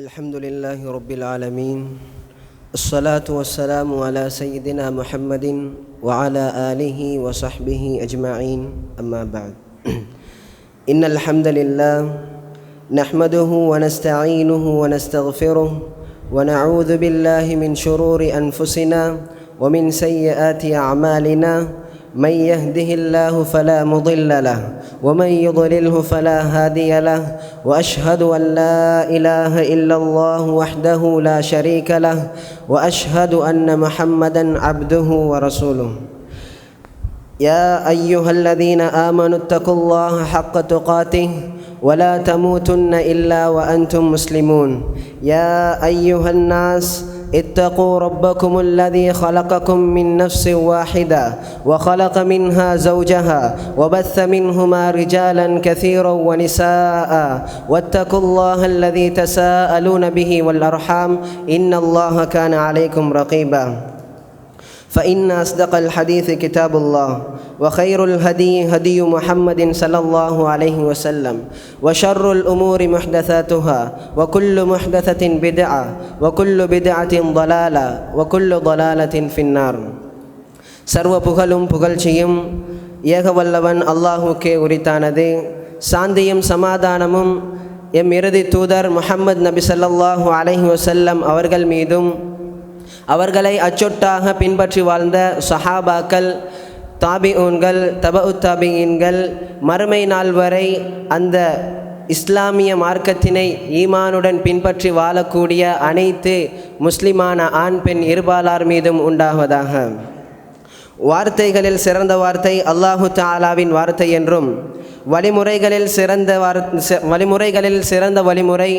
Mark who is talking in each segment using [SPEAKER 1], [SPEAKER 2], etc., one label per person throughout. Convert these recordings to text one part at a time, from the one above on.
[SPEAKER 1] الحمد لله رب العالمين الصلاة والسلام على سيدنا محمد وعلى آله وصحبه أجمعين أما بعد. إن الحمد لله نحمده ونستعينه ونستغفره ونعوذ بالله من شرور أنفسنا ومن سيئات أعمالنا من يهده الله فلا مضل له ومن يضلله فلا هادي له وأشهد أن لا إله إلا الله وحده لا شريك له وأشهد أن محمدا عبده ورسوله. يا أيها الذين آمنوا اتقوا الله حق تقاته ولا تموتن إلا وأنتم مسلمون. يا أيها الناس اتقوا ربكم الذي خلقكم من نفس واحدة وخلق منها زوجها وبث منهما رجالا كثيرا ونساء واتقوا الله الذي تساءلون به والأرحام إن الله كان عليكم رقيبا. فإن أصدق الحديث كتاب الله. وخير الهدي هدي محمد صلى الله عليه وسلم وشر الأمور محدثاتها وكل محدثة بدعة وكل بدعة ضلالة وكل ضلالة في النار சர்வ புகழும் புகழ்ச்சியும் ஏகவல்லவன் அல்லாஹுக்கே உரித்தானது சாந்தியும் சமாதானமும் எம் இறுதி தூதர் முஹம்மது நபி ஸல்லல்லாஹு அலைஹி வஸல்லம் அவர்கள் மீதும் அவர்களை அச்சொட்டாக பின்பற்றி வாழ்ந்த சஹாபாக்கள் தாபிஊன்கள் தபு தாபியின்கள் மறுமை நாள் வரை அந்த இஸ்லாமிய மார்க்கத்தினை ஈமானுடன் பின்பற்றி வாழக்கூடிய அனைத்து முஸ்லிமான ஆண் பெண் இருபாலார் மீதும் உண்டாவதாக. வார்த்தைகளில் சிறந்த வார்த்தை அல்லாஹு தாலாவின் வார்த்தை என்றும் வழிமுறைகளில் சிறந்த வழிமுறைகளில் சிறந்த வழிமுறை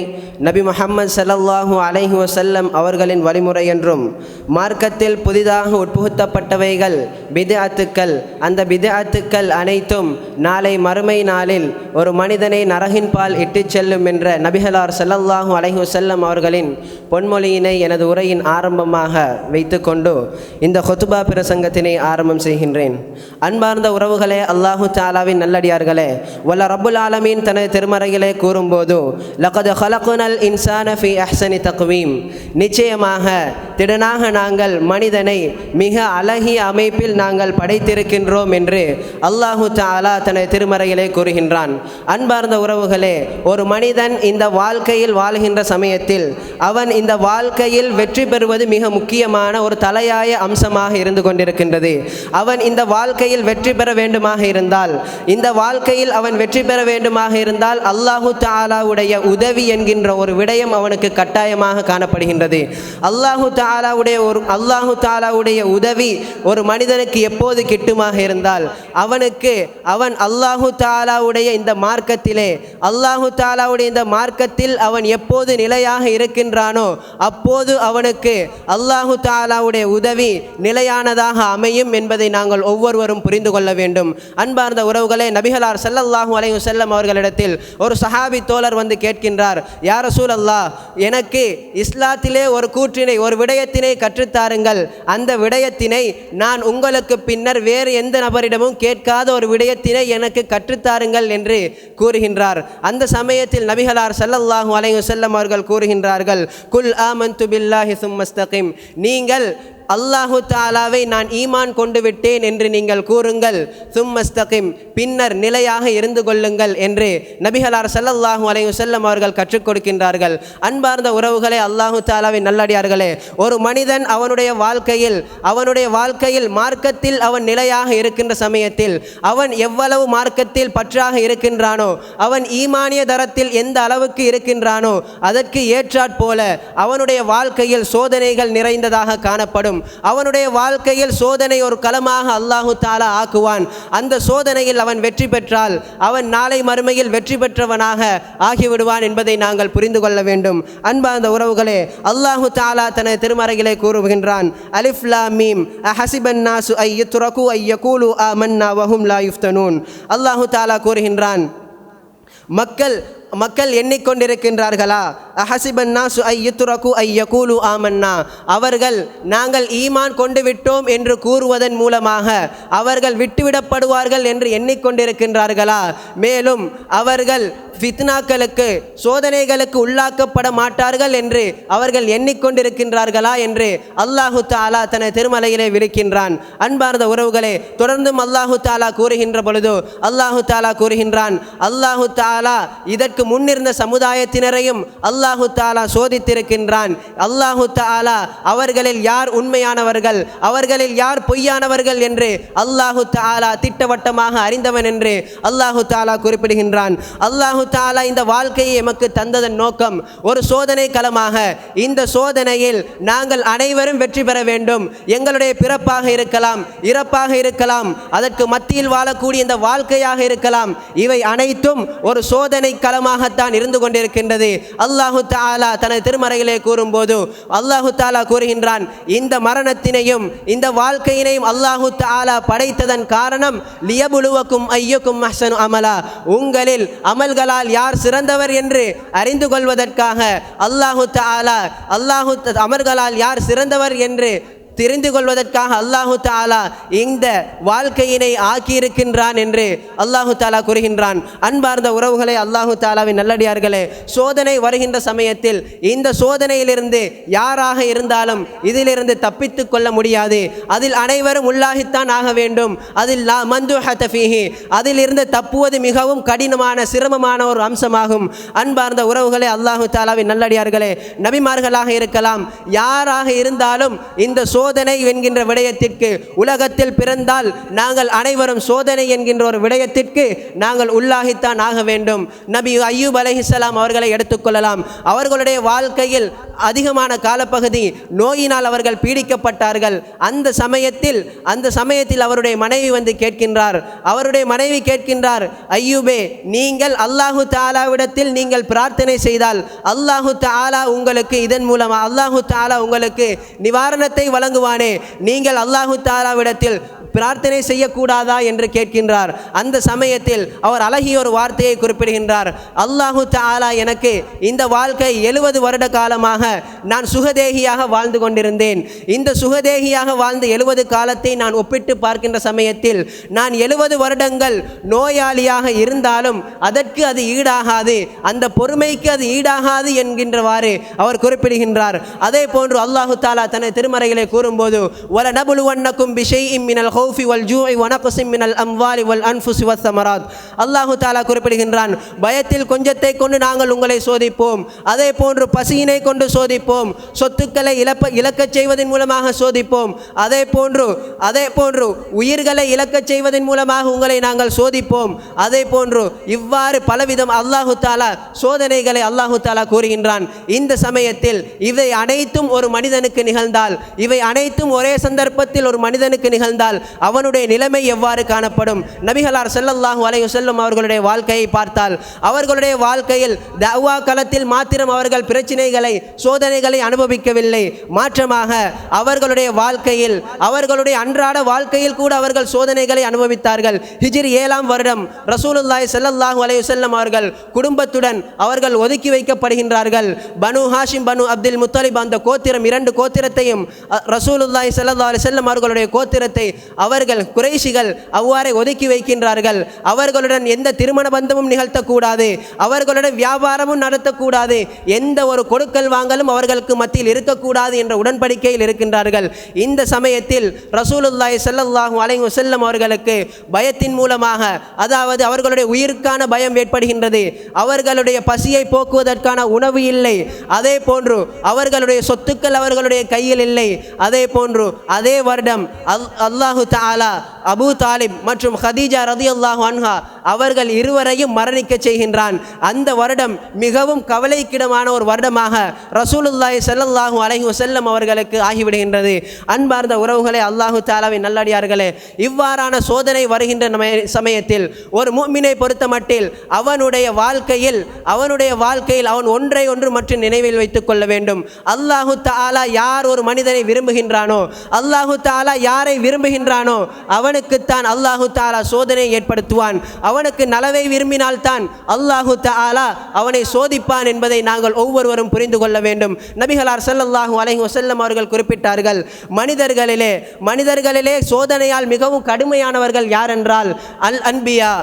[SPEAKER 1] நபி முஹம்மது சல்லல்லாஹு அலைஹி வசல்லம் அவர்களின் வழிமுறை என்றும் மார்க்கத்தில் புதிதாக உட்புகுத்தப்பட்டவைகள் பிதாத்துக்கள் அந்த பிதாத்துக்கள் அனைத்தும் நாளை மறுமை நாளில் ஒரு மனிதனை நரகின் பால் இட்டுச் செல்லும் என்ற நபிகளார் சல்லல்லாஹூ அலைஹி வசல்லம் அவர்களின் பொன்மொழியினை எனது உரையின் ஆரம்பமாக வைத்துக்கொண்டு இந்த ஹொத்துபா பிரசங்கத்தினை ஆரம்பம் செய்கின்றேன். அன்பார்ந்த உறவுகளே அல்லாஹு தாலாவின் நல்லடியார்களே வல்ல ரப்புல் ஆலமீன் தனது திருமறையிலே கூறும்போது லகது ஹலகுனல் இன்சான ஃபி அஹ்சனி தக்வீம் நிச்சயமாக திடனாக நாங்கள் மனிதனை மிக அழகிய அமைப்பில் நாங்கள் படைத்திருக்கின்றோம் என்று அல்லாஹு தாலா தனது திருமறையிலே கூறுகின்றான். அன்பார்ந்த உறவுகளே ஒரு மனிதன் இந்த வாழ்க்கையில் வாழ்கின்ற சமயத்தில் அவன் இந்த வாழ்க்கையில் வெற்றி பெறுவது மிக முக்கியமான ஒரு தலையாய அம்சமாக இருந்து கொண்டிருக்கின்றது. அவன் இந்த வாழ்க்கையில் வெற்றி பெற வேண்டுமாக இருந்தால் இந்த வாழ்க்கையில் அவன் வெற்றி பெற வேண்டுமாக இருந்தால் அல்லாஹு தாலாவுடைய உதவி என்கின்ற ஒரு விடயம் அவனுக்கு கட்டாயமாக காணப்படுகின்றது. அல்லாஹு தா தாலாவுடைய ஒரு அல்லாஹு தாலாவுடைய உதவி ஒரு மனிதனுக்கு எப்போது கிட்டுமாக இருந்தால் அவனுக்கு அவன் அல்லாஹு தாலாவுடைய இந்த மார்க்கத்திலே அல்லாஹு தாலாவுடைய இந்த மார்க்கத்தில் அவன் எப்போது நிலையாக இருக்கின்றானோ அப்போது அவனுக்கு அல்லாஹு தாலாவுடைய உதவி நிலையானதாக அமையும் என்பதை நாங்கள் ஒவ்வொருவரும் புரிந்து கொள்ள வேண்டும். அன்பார்ந்த உறவுகளே நபிகளார் சல்லல்லாஹூ அலைஹு செல்லம் அவர்களிடத்தில் ஒரு சஹாபி தோழர் வந்து கேட்கின்றார் யார் சூழல்லா எனக்கு இஸ்லாத்திலே ஒரு கூற்றினை ஒரு விடயத்தினை கற்றுத்தாருங்கள். அந்த விடயத்தினை நான் உங்களுக்கு பின்னர் வேறு எந்த நபரிடமும் கேட்காத ஒரு விடயத்தினை எனக்கு கற்றுத்தாருங்கள் என்று கூறுகின்றார். அந்த சமயத்தில் நபிகளார் சல்லல்லாஹூ அலைஹி செல்லம் அவர்கள் கூறுகின்றார்கள். குல் ஆமந்து பில்லாஹி சும்மஸ்தகிம். நீங்கள் அல்லாஹு தாலாவை நான் ஈமான் கொண்டு விட்டேன் என்று நீங்கள் கூறுங்கள். சும்மஸ்தகிம். பின்னர் நிலையாக இருந்து கொள்ளுங்கள் என்று நபிகளார் சல்லல்லாஹூ அலைஹி செல்லம் அவர்கள் கற்றுக் கொடுக்கின்றார்கள். அன்பார்ந்த உறவுகளை அல்லாஹு தாலாவை நல்லடியார்களே ஒரு மனிதன் அவனுடைய வாழ்க்கையில் அவனுடைய வாழ்க்கையில் மார்க்கத்தில் அவன் நிலையாக இருக்கின்ற சமயத்தில் அவன் எவ்வளவு மார்க்கத்தில் பற்றாக இருக்கின்றானோ அவன் ஈமானிய தரத்தில் எந்த அளவுக்கு இருக்கின்றானோ அதற்கு ஏற்றாற் போல அவனுடைய வாழ்க்கையில் சோதனைகள் நிறைந்ததாக காணப்படும். அவனுடைய வாழ்க்கையில் சோதனை ஒரு களமாக அல்லாஹு தாலா ஆக்குவான். அந்த சோதனையில் அவன் வெற்றி பெற்றால் அவன் நாளை மறுமையில் வெற்றி பெற்றவனாக ஆகிவிடுவான் என்பதை நாங்கள் புரிந்து கொள்ள வேண்டும். அன்பார்ந்த உறவுகளே அல்லாஹு தாலா தனது திருமறையிலே கூறுகின்றான் அலிஃப்லா மீம் அஹசிபன் நாசு ஐ துரகு ஐயகூலு அ மன்னா வஹும் லா யுஃப்தனூன். அல்லாஹு தாலா கூறுகின்றான் மக்கள் மக்கள் எண்ணிக்கொண்டிருக்கின்றார்களா? அஹசிபன் நாசு ஐயுத்துரகு யுத்ரகு ஆமன்னா. அவர்கள் நாங்கள் ஈமான் கொண்டு விட்டோம் என்று கூறுவதன் மூலமாக அவர்கள் விட்டுவிடப்படுவார்கள் என்று எண்ணிக்கொண்டிருக்கின்றார்களா? மேலும் அவர்கள் ஃபித்னாக்களுக்கு சோதனைகளுக்கு உள்ளாக்கப்பட மாட்டார்கள் என்று அவர்கள் எண்ணிக்கொண்டிருக்கின்றார்களா என்று அல்லாஹு தாலா தனது திருமலையிலே விழிக்கின்றான் அன்பார்ந்த உறவுகளே தொடர்ந்தும் அல்லாஹு தாலா கூறுகின்ற பொழுது அல்லாஹு தாலா கூறுகின்றான் அல்லாஹு தாலா இதற்கு முன்னிருந்த சமுதாயத்தினரையும் அல்லாஹு அல்லாஹு தாலா சோதித்திருக்கின்றான். அல்லாஹு தாலா அவர்களில் யார் உண்மையானவர்கள் அவர்களில் யார் பொய்யானவர்கள் என்று அல்லாஹு தாலா திட்டவட்டமாக அறிந்தவன் என்று அல்லாஹு தாலா குறிப்பிடுகின்றான். அல்லாஹு தாலா இந்த வாழ்க்கையை எமக்கு தந்ததன் நோக்கம் ஒரு சோதனை களமாக. இந்த சோதனையில் நாங்கள் அனைவரும் வெற்றி பெற வேண்டும். எங்களுடைய பிறப்பாக இருக்கலாம் இறப்பாக இருக்கலாம் அதற்கு மத்தியில் வாழக்கூடிய இந்த வாழ்க்கையாக இருக்கலாம். இவை அனைத்தும் ஒரு சோதனை களமாகத்தான் இருந்து கொண்டிருக்கின்றது. அல்லாஹ் தாலா தனது திருமறையிலே கூறும்போது அல்லாஹு தாலா கூறுகின்றான் இந்த மரணத்தினையும் இந்த வாழ்க்கையினையும் அல்லாஹு தாலா படைத்ததன் காரணம் லியபுலுவக்கும் ஐயக்கும் அஹ்சனு அமலா. உங்களில் அமல்களால் யார் சிறந்தவர் என்று அறிந்து கொள்வதற்காக அல்லாஹு தாலா அல்லாஹு அமல்களால் யார் சிறந்தவர் என்று தெரிந்து கொள்வதற்காக அல்லாஹு தாலா இந்த வாழ்க்கையினை ஆக்கியிருக்கின்றான் என்று அல்லாஹு தாலா கூறுகின்றான். அன்பார்ந்த உறவுகளை அல்லாஹு தாலாவின் நல்லடியார்களே சோதனை வருகின்ற சமயத்தில் இந்த சோதனையிலிருந்து யாராக இருந்தாலும் இதிலிருந்து தப்பித்து கொள்ள முடியாது. அதில் அனைவரும் உள்ளாகித்தான் ஆக வேண்டும். அதில் லா மந்து ஹத்தஃபீஹி அதிலிருந்து தப்புவது மிகவும் கடினமான சிரமமான ஒரு அம்சமாகும். அன்பார்ந்த உறவுகளை அல்லாஹு தாலாவின் நல்லடியார்களே நபிமார்களாக இருக்கலாம் யாராக இருந்தாலும் இந்த சோதனை என்கின்ற விடயத்திற்கு உலகத்தில் பிறந்தால் நாங்கள் அனைவரும் சோதனை என்கின்ற ஒரு விடயத்திற்கு நாங்கள் உள்ளாகித்தான் ஆக வேண்டும். நபி ஐயூப் அலஹிசலாம் அவர்களை எடுத்துக்கொள்ளலாம் அவர்களுடைய வாழ்க்கையில் அதிகமான காலப்பகுதி நோயினால் அவர்கள் பீடிக்கப்பட்டார்கள். அந்த சமயத்தில் அந்த சமயத்தில் அவருடைய மனைவி வந்து கேட்கின்றார். அவருடைய மனைவி கேட்கின்றார் ஐயூபே நீங்கள் அல்லாஹு தாலாவிடத்தில் நீங்கள் பிரார்த்தனை செய்தால் அல்லாஹு தாலா உங்களுக்கு இதன் மூலமாக அல்லாஹு தாலா உங்களுக்கு நிவாரணத்தை வழங்குவானே. நீங்கள் அல்லாஹு தாலாவிடத்தில் பிரார்த்தனை செய்யக்கூடாதா என்று கேட்கின்றார். அந்த சமயத்தில் அவர் அழகிய ஒரு வார்த்தையை குறிப்பிடுகின்றார். அல்லாஹு தாலா எனக்கு இந்த வாழ்க்கை எழுபது வருட காலமாக நான் சுகதேகியாக வாழ்ந்து கொண்டிருந்தேன். இந்த சுகதேகியாக வாழ்ந்த எழுபது காலத்தை நான் ஒப்பிட்டு பார்க்கின்ற சமயத்தில் நான் எழுபது வருடங்கள் நோயாளியாக இருந்தாலும் அதற்கு அது ஈடாகாது. அந்த பொறுமைக்கு அது ஈடாகாது என்கின்றவாறு அவர் குறிப்பிடுகின்றார். அதே போன்று அல்லாஹு தாலா தனது திருமறைகளை கூறும்போது வல நபுலுவன்னக்கும் பிஷை மினல் ஹௌஃபி வல் ஜூஐ வனகுசிம் மினல் அம்வாலி வல் அன்ஃபுசி சமராத் அல்லாஹு தாலா குறிப்பிடுகின்றான் பயத்தில் கொஞ்சத்தை கொண்டு நாங்கள் உங்களை சோதிப்போம். அதே போன்று பசியினை கொண்டு சோதிப்போம். சொத்துக்களை இழப்ப இழக்கச் செய்வதன் மூலமாக சோதிப்போம். அதே போன்று அதே போன்று உயிர்களை இழக்கச் செய்வதன் மூலமாக உங்களை நாங்கள் சோதிப்போம். அதே போன்று இவ்வாறு பலவிதம் அல்லாஹு தாலா சோதனைகளை அல்லாஹு தாலா கூறுகின்றான். இந்த சமயத்தில் இவை அனைத்தும் ஒரு மனிதனுக்கு நிகழ்ந்தால் இவை அனைத்தும் ஒரே சந்தர்ப்பத்தில் ஒரு மனிதனுக்கு நிகழ்ந்தால் அவனுடைய நிலைமை எவ்வாறு காணப்படும்? நபிகளார் செல்லல்லாஹு அலைய செல்லும் அவர்களுடைய வாழ்க்கையை பார்த்தால் அவர்களுடைய வாழ்க்கையில் தவா களத்தில் மாத்திரம் அவர்கள் பிரச்சனைகளை சோதனைகளை அனுபவிக்கவில்லை. மாற்றமாக அவர்களுடைய வாழ்க்கையில் அவர்களுடைய அன்றாட வாழ்க்கையில் கூட அவர்கள் சோதனைகளை அனுபவித்தார்கள். ஹிஜிர் ஏழாம் வருடம் ரசூலுல்லாய் செல்லல்லாஹு அலைஹி வஸல்லம் அவர்கள் குடும்பத்துடன் அவர்கள் ஒதுக்கி வைக்கப்படுகின்றார்கள். பனு ஹாஷிம் பனு அப்துல் முத்தலிப் அந்த கோத்திரம் இரண்டு கோத்திரத்தையும் ரசூலுல்லாய் செல்லல்லா அலி அலைஹி அவர்களுடைய கோத்திரத்தை அவர்கள் குறைஷிகள் அவ்வாறே ஒதுக்கி வைக்கின்றார்கள். அவர்களுடன் எந்த திருமண பந்தமும் நிகழ்த்தக்கூடாது. அவர்களுடன் வியாபாரமும் நடத்தக்கூடாது. எந்த ஒரு கொடுக்கல் வாங்கலும் அவர்களுக்கு மத்தியில் இருக்கக்கூடாது என்ற உடன்படிக்கையில் இருக்கின்றார்கள். இந்த சமயத்தில் ரசூலுல்லாய் ஸல்லல்லாஹு அலைஹு செல்லம் அவர்களுக்கு பயத்தின் மூலமாக அதாவது அவர்களுடைய உயிருக்கான பயம் ஏற்படுகின்றது. அவர்களுடைய பசியை போக்குவதற்கான உணவு இல்லை. அதே போன்று அவர்களுடைய சொத்துக்கள் அவர்களுடைய கையில் இல்லை. அதே போன்று அதே வருடம் அல் அல்லாஹு 天啊！அபூ தாலிப் மற்றும் ஹதீஜா ரதியல்லாஹு அன்ஹா அவர்கள் இருவரையும் மரணிக்க செய்கின்றான். அந்த வருடம் மிகவும் கவலைக்கிடமான ஒரு வருடமாக ரசூலுல்லாஹி ஸல்லல்லாஹு அலஹி வஸல்லம் அவர்களுக்கு ஆகிவிடுகின்றது. அன்பார்ந்த உறவுகளே அல்லாஹு தாலாவின் நல்லடியார்களே இவ்வாறான சோதனை வருகின்ற சமயத்தில் ஒரு மூமினை பொறுத்த மட்டில் அவனுடைய வாழ்க்கையில் அவனுடைய வாழ்க்கையில் அவன் ஒன்றை ஒன்று மற்றும் நினைவில் வைத்துக் கொள்ள வேண்டும். அல்லாஹு தாலா யார் ஒரு மனிதனை விரும்புகின்றானோ அல்லாஹு தாலா யாரை விரும்புகின்றானோ அவன் அவனுக்குத்தான் அல்லாஹு தாலா சோதனை ஏற்படுத்துவான். அவனுக்கு நலவை விரும்பினால்தான் அல்லாஹு தாலா அவனை சோதிப்பான் என்பதை நாங்கள் ஒவ்வொருவரும் புரிந்து கொள்ள வேண்டும். நபிகளார் ஸல்லல்லாஹு அலஹி வசல்லம் அவர்கள் குறிப்பிட்டார்கள் மனிதர்களிலே மனிதர்களிலே சோதனையால் மிகவும் கடுமையானவர்கள் யார் என்றால் அல் அன்பியா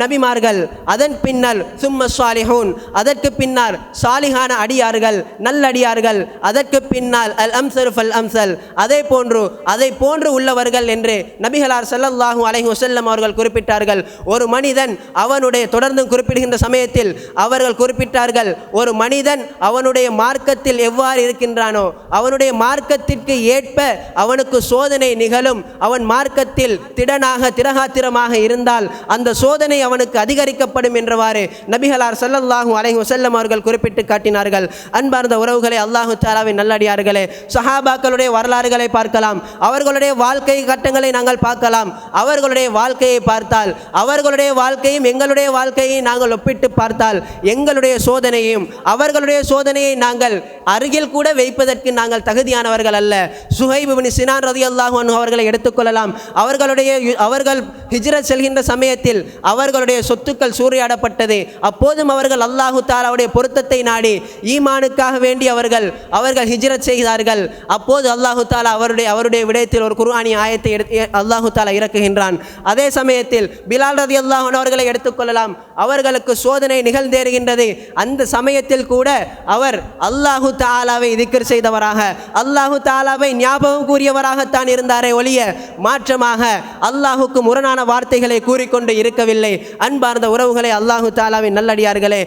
[SPEAKER 1] நபிமார்கள். அதன் பின்னர் சும்ம சாலிஹூன் அதற்கு பின்னர் சாலிஹான அடியார்கள் நல்லடியார்கள் அதற்கு பின்னால் அல் அம்சர் ஃபல் அம்சல் அதே போன்று அதை போன்று உள்ளவர்கள் என்று நபிகளார் சல்லல்லாஹூ அலஹி வசல்லம் அவர்கள் குறிப்பிட்டார்கள் ஒரு மனிதன் அவனுடைய தொடர்ந்து குறிப்பிடுகின்ற சமயத்தில் அவர்கள் குறிப்பிட்டார்கள் ஒரு மனிதன் அவனுடைய மார்க்கத்தில் எவ்வாறு இருக்கின்றானோ அவனுடைய மார்க்கத்திற்கு ஏற்ப அவனுக்கு சோதனை நிகழும் அவன் மார்க்கத்தில் திடனாக திரகாத்திரமாக இருந்தால் அந்த சோதனை அவனுக்கு அதிகரிக்கப்படும் என்றவாறு நபிகளார் சல்லல்லாஹூ அலஹி வசல்லம் அவர்கள் குறிப்பிட்டு காட்டினார்கள். அன்பார்ந்த உறவுகளை அல்லாஹு தாலாவின் நல்லடியார்களே சஹாபாக்களுடைய வரலாறுகளை பார்க்கலாம் அவர்களுடைய வாழ்க்கை கட்டங்களை நாங்கள் பார்க்கலாம் அவர்களுடைய வாழ்க்கையை பார்த்தால் அவர்களுடைய வாழ்க்கையும் எங்களுடைய வாழ்க்கையை நாங்கள் ஒப்பிட்டு பார்த்தால் எங்களுடைய சோதனையும் அவர்களுடைய சோதனையை நாங்கள் அருகில் கூட வைப்பதற்கு நாங்கள் தகுதியானவர்கள் அல்ல. சுஹைப் சினான் ரதி அல்லாஹன் அவர்களை எடுத்துக்கொள்ளலாம் அவர்களுடைய அவர்கள் ஹிஜ்ரத் செல்கின்ற சமயத்தில் அவர்களுடைய சொத்துக்கள் சூறையாடப்பட்டது. அப்போதும் அவர்கள் அல்லாஹு தாலாவுடைய பொருத்தத்தை நாடி ஈமானுக்காக வேண்டி அவர்கள் அவர்கள் ஹிஜ்ரத் செய்தார்கள். அப்போது அல்லாஹு தாலா அவருடைய அவருடைய விடயத்தில் ஒரு குர்ஆனி ஆயத்தை எடுத்து அல்லாஹு தாலா இறக்குகின்றான். அதே சமயத்தில் பிலால் ரதி அல்லாஹன் அவர்களை எடுத்துக்கொள்ளலாம் அவர்களுக்கு சோதனை நிகழ்ந்தேறுகின்றது. அந்த சமயத்தில் கூட அவர் அல்லாஹு தாலாவை திக்கர் செய்தவராக அல்லாஹு தாலாவை ஞாபகம் கூறியவராகத்தான் இருந்தாரே ஒழிய மாற்றமாக அல்லாஹுக்கு முரணான வார்த்தைகளை கூறிக்கொண்டு இருக்கவில்லை. அன்பார்ந்த உறவுகளை அல்லாஹு தாலாவின் நல்லடியார்களே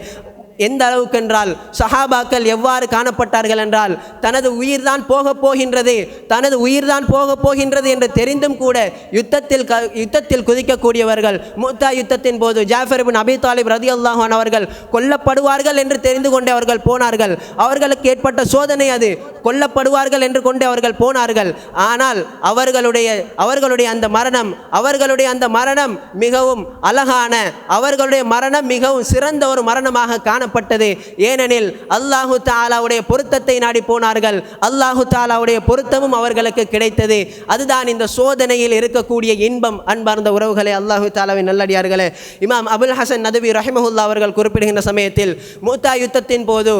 [SPEAKER 1] எந்த அளவுக்கு என்றால் சஹாபாக்கள் எவ்வாறு காணப்பட்டார்கள் என்றால் தனது உயிர்தான் போகப் போகின்றது தனது உயிர்தான் போகப் போகின்றது என்று தெரிந்தும் கூட யுத்தத்தில் க யுத்தத்தில் குதிக்கக்கூடியவர்கள் மூத்தா யுத்தத்தின் போது ஜாஃபர் பின் அபி தாலிப் ரதி அல்லாஹான் அவர்கள் கொல்லப்படுவார்கள் என்று தெரிந்து கொண்டே அவர்கள் போனார்கள். அவர்களுக்கு ஏற்பட்ட சோதனை அது. கொல்லப்படுவார்கள் என்று கொண்டு அவர்கள் போனார்கள். ஆனால் அவர்களுடைய அவர்களுடைய அந்த மரணம் அவர்களுடைய அந்த மரணம் மிகவும் அழகான அவர்களுடைய மரணம் மிகவும் சிறந்த ஒரு மரணமாக காண காணப்பட்டது. ஏனெனில் அல்லாஹு தாலாவுடைய பொருத்தத்தை நாடி போனார்கள். அல்லாஹு தாலாவுடைய பொருத்தமும் அவர்களுக்கு கிடைத்தது. அதுதான் இந்த சோதனையில் இருக்கக்கூடிய இன்பம் அன்பார்ந்த உறவுகளை அல்லாஹு தாலாவின் நல்லடியார்களே. இமாம் அபுல் ஹசன் நதுவி ரஹிமஹுல்லா அவர்கள் குறிப்பிடுகின்ற சமயத்தில் மூத்தா யுத்தத்தின் போது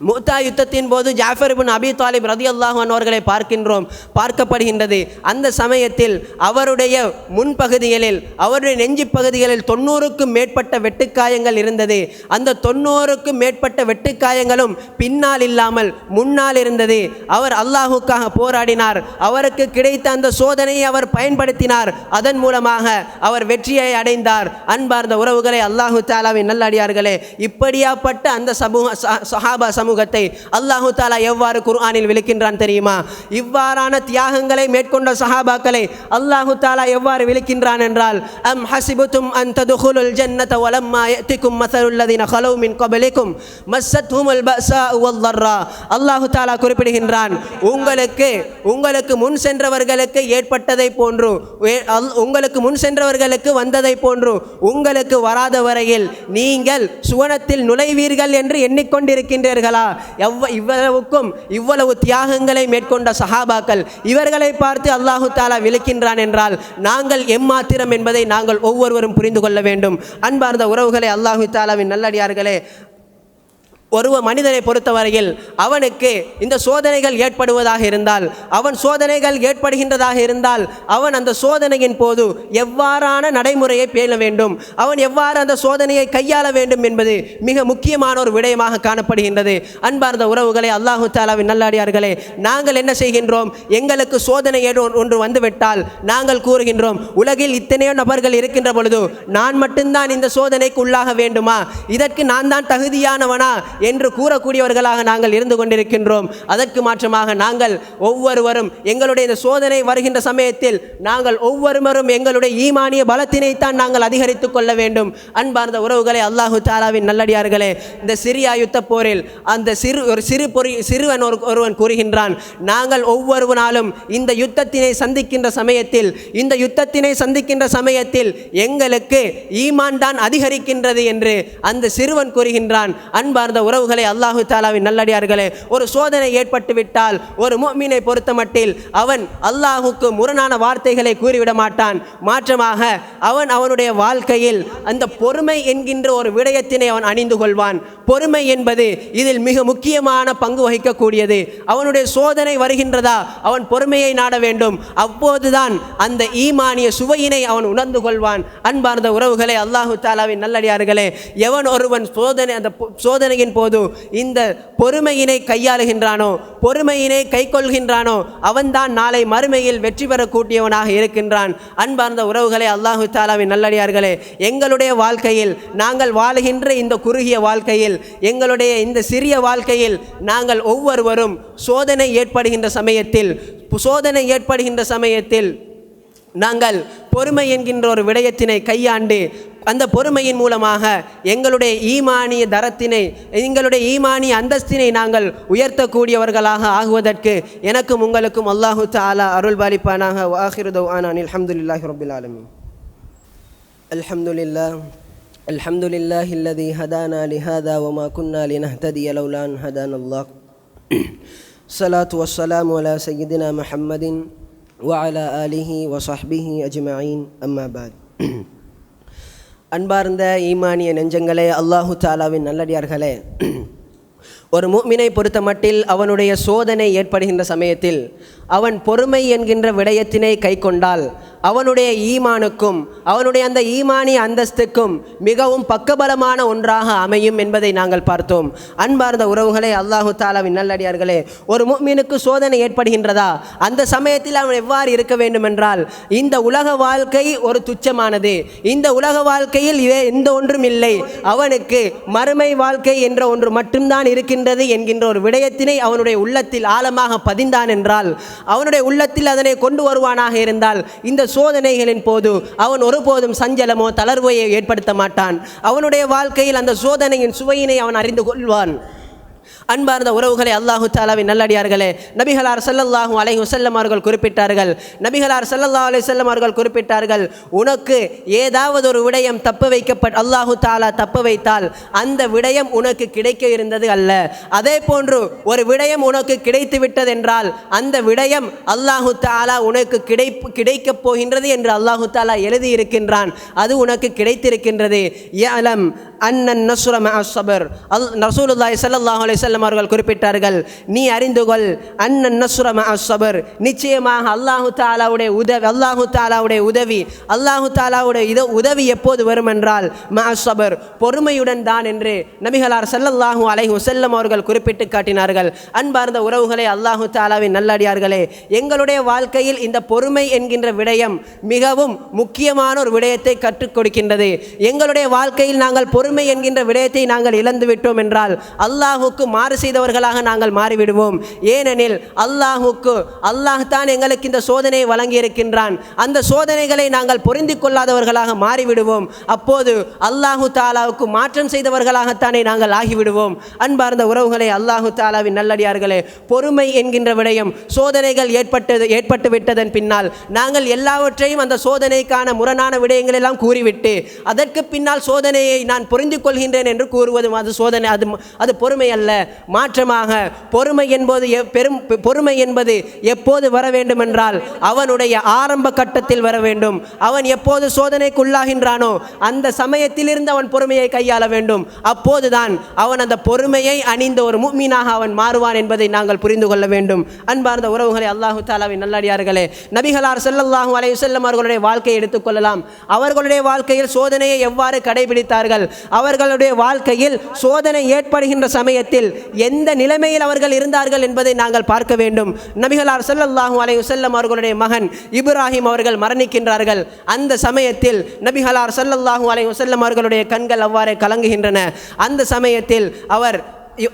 [SPEAKER 1] மூத்தா யுத்தத்தின் போது ஜாஃபர் பின் அபி தாலிப் ரதி அல்லாஹன் அவர்களை பார்க்கின்றோம் பார்க்கப்படுகின்றது. அந்த சமயத்தில் அவருடைய முன்பகுதிகளில் அவருடைய நெஞ்சு பகுதிகளில் தொண்ணூறுக்கும் மேற்பட்ட வெட்டுக்காயங்கள் இருந்தது. அந்த தொண்ணூறுக்கும் மேற்பட்ட வெட்டுக்காயங்களும் பின்னால் இல்லாமல் முன்னால் இருந்தது. அவர் அல்லாஹுக்காக போராடினார். அவருக்கு கிடைத்த அந்த சோதனையை அவர் பயன்படுத்தினார். அதன் மூலமாக அவர் வெற்றியை அடைந்தார். அன்பார்ந்த உறவுகளை அல்லாஹு தாலாவின் நல்லடியார்களே இப்படியாப்பட்ட அந்த சமூக சஹாபா சமூகத்தை அல்லாஹு தாலா எவ்வாறு குர்ஆனில் விளக்கின்றான் தெரியுமா? இவ்வாறான தியாகங்களை மேற்கொண்ட சஹாபாக்களை அல்லாஹு தாலா எவ்வாறு விளக்கின்றான் என்றால் அம் ஹசிபுத்தும் அன் ததுகுலுல் ஜன்னத வலம்மா யத்திக்கும் மசலுல்லதீன ஹலௌ மின் கபலிக்கும் மஸ்ஸத்ஹுமுல் பஸா வல்லர்ரா அல்லாஹு தாலா குறிப்பிடுகின்றான் உங்களுக்கு உங்களுக்கு முன் சென்றவர்களுக்கு ஏற்பட்டதை போன்று உங்களுக்கு முன் சென்றவர்களுக்கு வந்ததை போன்று உங்களுக்கு வராத வரையில் நீங்கள் சுவனத்தில் நுழைவீர்கள் என்று எண்ணிக்கொண்டிருக்கின்றீர்களா? எவ்வ இவ்வளவுக்கும் இவ்வளவு தியாகங்களை மேற்கொண்ட சஹாபாக்கள் இவர்களை பார்த்து அல்லாஹு தாலா விளக்கின்றான் என்றால் நாங்கள் எம்மாத்திரம் என்பதை நாங்கள் ஒவ்வொருவரும் புரிந்து கொள்ள வேண்டும். அன்பார்ந்த உறவுகளை அல்லாஹு தாலாவின் நல்லடியார்களே ஒரு மனிதனை பொறுத்தவரையில் அவனுக்கு இந்த சோதனைகள் ஏற்படுவதாக இருந்தால் அவன் சோதனைகள் ஏற்படுகின்றதாக இருந்தால் அவன் அந்த சோதனையின் போது எவ்வாறான நடைமுறையை பேண வேண்டும் அவன் எவ்வாறு அந்த சோதனையை கையாள வேண்டும் என்பது மிக முக்கியமான ஒரு விடயமாக காணப்படுகின்றது. அன்பார்ந்த உறவுகளை அல்லாஹு தாலாவின் நல்லாடியார்களே நாங்கள் என்ன செய்கின்றோம்? எங்களுக்கு சோதனை ஒன்று வந்துவிட்டால் நாங்கள் கூறுகின்றோம் உலகில் இத்தனையோ நபர்கள் இருக்கின்ற பொழுது நான் மட்டும்தான் இந்த சோதனைக்கு உள்ளாக வேண்டுமா? இதற்கு நான் தான் தகுதியானவனா? என்று கூறக்கூடியவர்களாக நாங்கள் இருந்து கொண்டிருக்கின்றோம். அதற்கு மாற்றமாக நாங்கள் ஒவ்வொருவரும் எங்களுடைய இந்த சோதனை வருகின்ற சமயத்தில் நாங்கள் ஒவ்வொருவரும் எங்களுடைய ஈமானிய பலத்தினைத்தான் நாங்கள் அதிகரித்துக் கொள்ள வேண்டும். அன்பார்ந்த உறவுகளை அல்லாஹு தாலாவின் நல்லடியார்களே இந்த சிறியா யுத்த போரில் அந்த சிறு ஒரு சிறு பொறி சிறுவன் ஒரு ஒருவன் கூறுகின்றான் நாங்கள் ஒவ்வொரு நாளும் இந்த யுத்தத்தினை சந்திக்கின்ற சமயத்தில் இந்த யுத்தத்தினை சந்திக்கின்ற சமயத்தில் எங்களுக்கு ஈமான் தான் அதிகரிக்கின்றது என்று அந்த சிறுவன் கூறுகின்றான். அன்பார்ந்த உறவுகளை அல்லாஹு தாலாவின் நல்லடியார்களே ஒரு சோதனை ஏற்பட்டு விட்டால் ஒரு முஃமினை பொறுத்த மட்டில் அவன் அல்லாஹுக்கு முரணான வார்த்தைகளை கூறிவிட மாட்டான். மாற்றமாக அவன் அவனுடைய வாழ்க்கையில் அந்த பொறுமை என்கின்ற ஒரு விடயத்தினை அவன் அணிந்து கொள்வான். பொறுமை என்பது இதில் மிக முக்கியமான பங்கு வகிக்கக்கூடியது. அவனுடைய சோதனை வருகின்றதா? அவன் பொறுமையை நாட வேண்டும். அப்போதுதான் அந்த ஈமானிய சுவையினை அவன் உணர்ந்து கொள்வான். அன்பார்ந்த உறவுகளை அல்லாஹு தாலாவின் நல்லடியார்களே எவன் ஒருவன் சோதனை அந்த சோதனையின் போது இந்த பொறுமையினை கையாளுகின்றானோ பொறுமையினை கை கொள்கின்றானோ அவன்தான் நாளை மறுமையில் வெற்றி பெறக்கூடியவனாக இருக்கின்றான். அன்பார்ந்த உறவுகளே அல்லாஹு தாலாவின் நல்லடியார்களே எங்களுடைய வாழ்க்கையில் நாங்கள் வாழுகின்ற இந்த குறுகிய வாழ்க்கையில் எங்களுடைய இந்த சிறிய வாழ்க்கையில் நாங்கள் ஒவ்வொருவரும் சோதனை ஏற்படுகின்ற சமயத்தில் சோதனை ஏற்படுகின்ற சமயத்தில் நாங்கள் பொறுமை என்கின்ற ஒரு விடயத்தினை கையாண்டு அந்த பொறுமையின் மூலமாக எங்களுடைய ஈமானிய தரத்தினை எங்களுடைய ஈமானிய அந்தஸ்தினை நாங்கள் உயர்த்தக்கூடியவர்களாக ஆகுவதற்கு எனக்கும் உங்களுக்கும் அல்லாஹு தாலா அருள் பாலிப்பானாக வாஹிருதவ் ஆனானில் அஹமதுல்லாஹி ரபில் ஆலமின். அல்ஹம்துலில்லா الحمد لله الذي هدانا لهذا وما كنا لنهتدي لولا أن சலாத் الله அலா والسلام على سيدنا محمد وعلى آله وصحبه أجمعين أما بعد அன்பார்ந்த ஈமானிய நெஞ்சங்களே அல்லாஹு தாலாவின் நல்லடியார்களே. ஒரு மூமினை பொறுத்த மட்டில் அவனுடைய சோதனை ஏற்படுகின்ற சமயத்தில் அவன் பொறுமை என்கின்ற விடயத்தினை கைக்கொண்டால் அவனுடைய ஈமானுக்கும் அவனுடைய அந்த ஈமானி அந்தஸ்துக்கும் மிகவும் பக்கபலமான ஒன்றாக அமையும் என்பதை நாங்கள் பார்த்தோம். அன்பார்ந்த உறவுகளே அல்லாஹு தாலாவின் நல்லடியார்களே ஒரு முஃமினுக்கு சோதனை ஏற்படுகின்றதா? அந்த சமயத்தில் அவன் எவ்வாறு இருக்க வேண்டும் என்றால் இந்த உலக வாழ்க்கை ஒரு துச்சமானது. இந்த உலக வாழ்க்கையில் இதே எந்த ஒன்றும் இல்லை. அவனுக்கு மறுமை வாழ்க்கை என்ற ஒன்று மட்டும்தான் இருக்கின்றது என்கின்ற ஒரு விடயத்தினை அவனுடைய உள்ளத்தில் ஆழமாக பதிந்தான் என்றால் அவனுடைய உள்ளத்தில் அதனை கொண்டு வருவானாக இருந்தால் இந்த சோதனைகளின் போது அவன் ஒருபோதும் சஞ்சலமோ தளர்வையை ஏற்படுத்த மாட்டான். அவனுடைய வாழ்க்கையில் அந்த சோதனையின் சுவையினை அவன் அறிந்து கொள்வான். அன்பார்ந்த உறவுகளை அல்லாஹு தாலாவின் நல்லடியார்களே நபிகளார் ஸல்லல்லாஹு அலை வஸல்லம் அவர்கள் குறிப்பிட்டார்கள். நபிகளார் ஸல்லல்லாஹு அலை செல்லம் அவர்கள் குறிப்பிட்டார்கள் உனக்கு ஏதாவது ஒரு விடயம் தப்ப வைக்கப்பட் அல்லாஹு தாலா தப்ப வைத்தால் அந்த விடயம் உனக்கு கிடைக்க இருந்தது அல்ல. அதே போன்று ஒரு விடயம் உனக்கு கிடைத்து விட்டது என்றால் அந்த விடயம் அல்லாஹு தாலா உனக்கு கிடைப்பு கிடைக்கப் போகின்றது என்று அல்லாஹு தாலா எழுதியிருக்கின்றான் அது உனக்கு கிடைத்திருக்கின்றது. அன்னன் நஸ்ர அல் நசூலுல்லாய் ஸல்லல்லாஹு அலை அலிசல்லம் அவர்கள் குறிப்பிட்டார்கள் நீ அறிந்து கொள் அண்ணன் நஸ்ர அசபர் நிச்சயமாக அல்லாஹு தாலாவுடைய உதவி அல்லாஹு தாலாவுடைய உதவி அல்லாஹு தாலாவுடைய இது உதவி எப்போது வரும் என்றால் மஅ ஸபர் பொறுமையுடன் தான் என்று நபிகளார் ஸல்லல்லாஹு அலை வஸல்லம் அவர்கள் குறிப்பிட்டு காட்டினார்கள். அன்பார்ந்த உறவுகளை அல்லாஹு தாலாவின் நல்லடியார்களே எங்களுடைய வாழ்க்கையில் இந்த பொறுமை என்கின்ற விடயம் மிகவும் முக்கியமான ஒரு விடயத்தை கற்றுக் கொடுக்கின்றது. எங்களுடைய வாழ்க்கையில் நாங்கள் பொறுமை என்கின்ற விடயத்தை நாங்கள் இழந்துவிட்டோம் என்றால் அல்லாஹுக்கு மாறு செய்தவர்களாக நாங்கள் மாறிவிடுவோம். ஏனெனில் அல்லாஹுக்கு அல்லாஹ் தான் எங்களுக்கு இந்த சோதனையை வழங்கி இருக்கின்றான் அந்த சோதனைகளை நாங்கள் பொருந்தி கொள்ளாதவர்களாக மாறிவிடுவோம். அப்போது அல்லாஹு தாலாவுக்கு மாற்றம் செய்தவர்களாகத்தானே நாங்கள் ஆகிவிடுவோம். அன்பார்ந்த உறவுகளை அல்லாஹு தாலாவின் நல்லடியார்களே பொறுமை என்கின்ற விடயம் சோதனைகள் ஏற்பட்டது ஏற்பட்டு விட்டதன் பின்னால் நாங்கள் எல்லாவற்றையும் அந்த சோதனைக்கான முரணான விடயங்கள் எல்லாம் கூறிவிட்டு அதற்கு பின்னால் சோதனையை நான் புரிந்து கொள்கின்றேன் என்று கூறுவதும் அது சோதனை அது அது பொறுமை அல்ல. மாற்றமாக பொறுமை என்பது பெரும் பொறுமை என்பது எப்போது வர வேண்டும் என்றால் அவனுடைய ஆரம்ப கட்டத்தில் வர வேண்டும். அவன் எப்போது சோதனைக்கு உள்ளாகின்றானோ அந்த சமயத்திலிருந்து அவன் பொறுமையை கையாள வேண்டும். அப்போதுதான் அவன் அந்த பொறுமையை அணிந்த ஒரு முக்மீனாக அவன் மாறுவான் என்பதை நாங்கள் புரிந்து கொள்ள வேண்டும். அன்பார்ந்த உறவுகளை அல்லாஹு தாலாவின் நல்லடியார்களே நபிகளார் ஸல்லல்லாஹு அலையுசல்லம் அவர்களுடைய வாழ்க்கையை எடுத்துக்கொள்ளலாம் அவர்களுடைய வாழ்க்கையில் சோதனையை எவ்வாறு கடைபிடித்தார்கள்? அவர்களுடைய வாழ்க்கையில் சோதனை ஏற்படுகின்ற சமயத்தில் எந்த நிலைமையில் அவர்கள் இருந்தார்கள் என்பதை நாங்கள் பார்க்க வேண்டும். நபிகளார் ஸல்லல்லாஹு அலை வஸல்லம் அவர்களுடைய மகன் இப்ராஹிம் அவர்கள் மரணிக்கின்றார்கள். அந்த சமயத்தில் நபிகளார் ஸல்லல்லாஹு அலை வஸல்லம் அவர்களுடைய கண்கள் அவ்வாறே கலங்குகின்றன. அந்த சமயத்தில் அவர்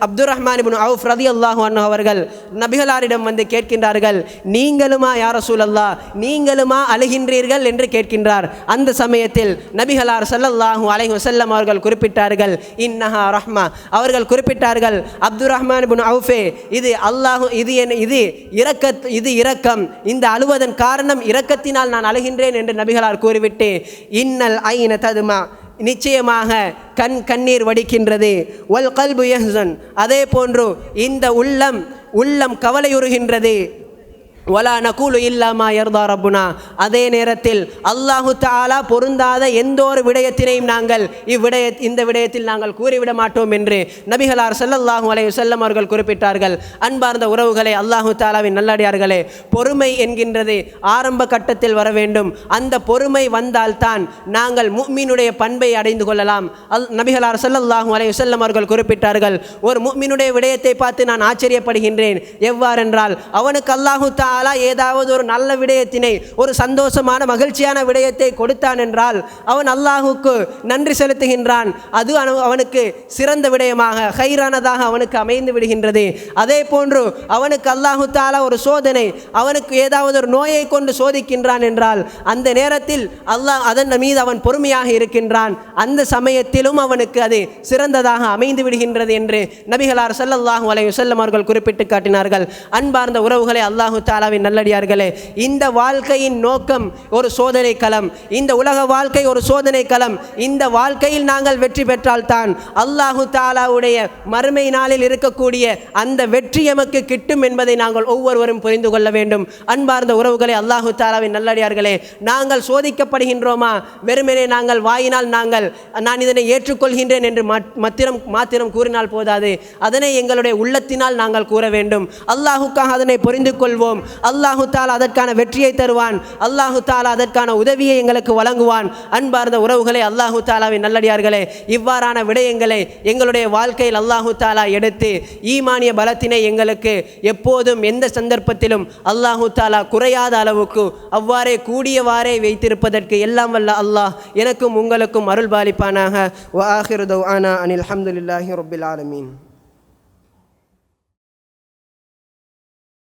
[SPEAKER 1] அப்துல் ரஹ்மான் இப்னு அவுஃப் ரதி அல்லாஹு அன்ஹு அவர்கள் நபிகளாரிடம் வந்து கேட்கின்றார்கள் நீங்களுமா யார் சூழல்லா நீங்களுமா அழுகின்றீர்கள்? என்று கேட்கின்றார். அந்த சமயத்தில் நபிகளார் சல்லல்லாஹூ அலைஹு செல்லம் அவர்கள் குறிப்பிட்டார்கள் இன்னஹா ரஹ்மா. அவர்கள் குறிப்பிட்டார்கள் அப்துர் ரஹ்மான் இபின் அவுஃபே இது அல்லாஹு இது என் இது இரக்க இது இரக்கம். இந்த அழுவதன் காரணம் இரக்கத்தினால் நான் அழுகின்றேன் என்று நபிகளார் கூறிவிட்டு இன்னல் ஐன ததுமா. நிச்சயமாக கண் கண்ணீர் வடிக்கின்றது. ஒல் கல்பு யஹ்சன். அதே போன்று இந்த உள்ளம் உள்ளம் கவலையுறுகின்றது. வலா நகூலு இல்லாமா யர்தா ரப்புனா அதே நேரத்தில் அல்லாஹு தாலா பொருந்தாத எந்த ஒரு விடயத்தினையும் நாங்கள் இவ்விடய இந்த விடயத்தில் நாங்கள் கூறிவிட மாட்டோம் என்று நபிகளார் செல்லல்லாஹும் அலைஹி செல்லம் அவர்கள் குறிப்பிட்டார்கள். அன்பார்ந்த உறவுகளை அல்லாஹு தாலாவின் நல்லடியார்களே பொறுமை என்கின்றது ஆரம்ப கட்டத்தில் வர வேண்டும். அந்த பொறுமை வந்தால்தான் நாங்கள் முக்மீனுடைய பண்பை அடைந்து கொள்ளலாம். அல் நபிகளார் செல்லல்லாஹும் அலைஹி செல்லம் அவர்கள் குறிப்பிட்டார்கள் ஒரு முக்மீனுடைய விடயத்தை பார்த்து நான் ஆச்சரியப்படுகின்றேன். எவ்வாறென்றால் அவனுக்கு அல்லாஹு தாலா ஏதாவது ஒரு நல்ல விடயத்தினை ஒரு சந்தோஷமான மகிழ்ச்சியான விடயத்தை கொடுத்தான் என்றால் அவன் அல்லாஹுக்கு நன்றி செலுத்துகின்றான். அது அவனுக்கு சிறந்த விடயமாக ஹைரானதாக அவனுக்கு அமைந்து விடுகின்றது. அதே போன்று அவனுக்கு அல்லாஹு தாலா ஒரு சோதனை அவனுக்கு ஏதாவது ஒரு நோயை கொண்டு சோதிக்கின்றான் என்றால் அந்த நேரத்தில் அல்லாஹ் அதன் மீது அவன் பொறுமையாக இருக்கின்றான். அந்த சமயத்திலும் அவனுக்கு அது சிறந்ததாக அமைந்து விடுகின்றது என்று நபிகளார் ஸல்லல்லாஹு அலையுசல்லம் அவர்கள் குறிப்பிட்டு காட்டினார்கள். அன்பார்ந்த உறவுகளை அல்லாஹு தாலாவின் நல்லடியார்களே இந்த வாழ்க்கையின் நோக்கம் ஒரு சோதனை களம். இந்த உலக வாழ்க்கை ஒரு சோதனை களம். இந்த வாழ்க்கையில் நாங்கள் வெற்றி பெற்றால்தான் அல்லாஹு தாலாவுடைய மறுமை நாளில் இருக்கக்கூடிய அந்த வெற்றி எமக்கு கிட்டும் என்பதை நாங்கள் ஒவ்வொருவரும் புரிந்து கொள்ள வேண்டும். அன்பார்ந்த உறவுகளை அல்லாஹு தாலாவின் நல்லடியார்களே நாங்கள் சோதிக்கப்படுகின்றோமா? வெறுமனே நாங்கள் வாயினால் நாங்கள் நான் இதனை ஏற்றுக்கொள்கின்றேன் என்று மத்- மத்திரம் மாத்திரம் கூறினால் போதாது. அதனை எங்களுடைய உள்ளத்தினால் நாங்கள் கூற வேண்டும். அல்லாஹுக்காக அதனை புரிந்து கொள்வோம். அல்லாஹு தாலா அதற்கான வெற்றியை தருவான். அல்லாஹு தாலா அதற்கான உதவியை எங்களுக்கு வழங்குவான். அன்பார்ந்த உறவுகளை அல்லாஹு தாலாவின் நல்லடியார்களே இவ்வாறான விடயங்களை எங்களுடைய வாழ்க்கையில் அல்லாஹு தாலா எடுத்து ஈமானிய பலத்தினை எங்களுக்கு எப்போதும் எந்த சந்தர்ப்பத்திலும் அல்லாஹு தாலா குறையாத அளவுக்கு அவ்வாறே கூடியவாறே வைத்திருப்பதற்கு எல்லாம் வல்ல அல்லாஹ் எனக்கும் உங்களுக்கும் அருள் பாலிப்பானாக ஆனா அனில் அஹமதுல்லாஹி ரப்பில் ஆலமீன்.